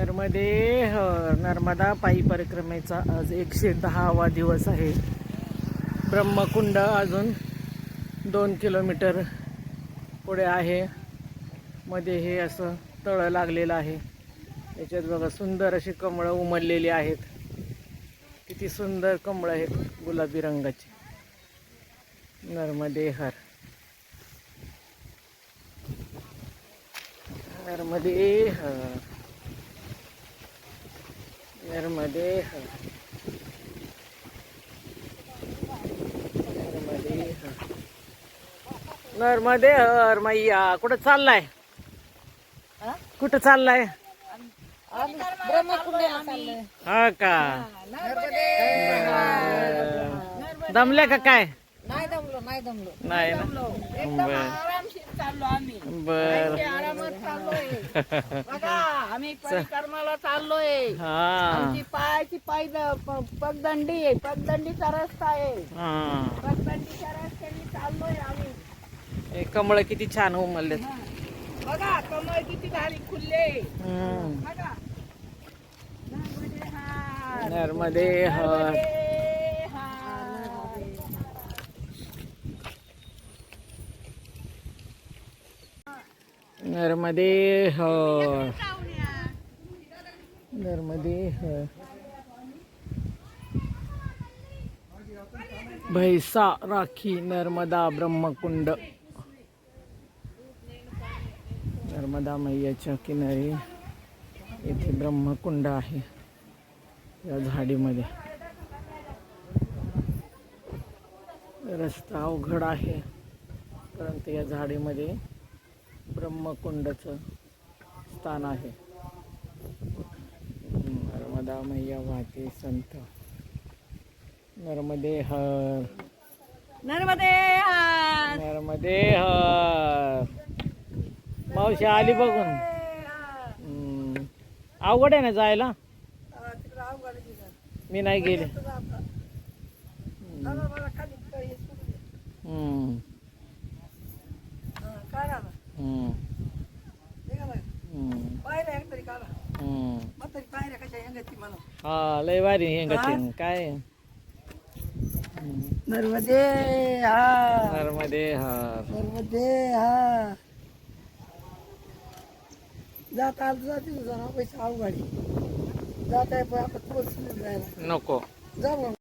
नर्मदे नर्मदा पायी परिक्रमेचा आज एकशे दहावा दिवस आहे. ब्रह्मकुंड अजून दोन किलोमीटर पुढे आहे. मध्ये हे असं तळं लागलेलं आहे. याच्यात बघा सुंदर अशी कमळं उमललेली आहेत. किती सुंदर कमळं आहेत गुलाबी रंगाची. नर्मदे हर. नर्मदे हर. नर्मदे हर नर्मदे हर नर्मदे हर मैया कुठं चाललाय? कुठं चाललाय? हा का. दमल्या का काय? नाही दमलो नाही दमलो. नाही ना? बर. आम्ही परिक्रमाला चाललोय. हा. आमची पायाची पाय पगदंडी आहे. पगदंडीचा रस्ता आहे. हा. पगदंडीच्या रस्त्याने चाललोय आम्ही. हे कमळ किती छान उमलले बघा कमळ किती झाली खुल्ले हम्म. बघा. नर्मदे हार. नर्मदे हर नर्मदे हार. नर्मदे हर नर्मदे भैसा राखी नर्मदा ब्रह्मकुंड. नर्मदा मैयाच्या किनारी येथे ब्रह्मकुंड आहे या झाडीमध्ये. रस्ता अवघड आहे परंतु या झाडीमध्ये ब्रह्मकुंडचं स्थान आहे. नर्मदा मैया वाहते संत. नर्मदे हर. नर्मदे हार. नर्मदे हर. मावशी आली बघून. अवघड आहे ना जायला? मी नाही गेले. हम्म. हम्म. हम्म. हा लय हे काय. नर्मदे हार. नर्मदे हर नर्मदे हा जात आलं जाते पैसे अवघड जात आहे पण आपण जायला नको जाऊ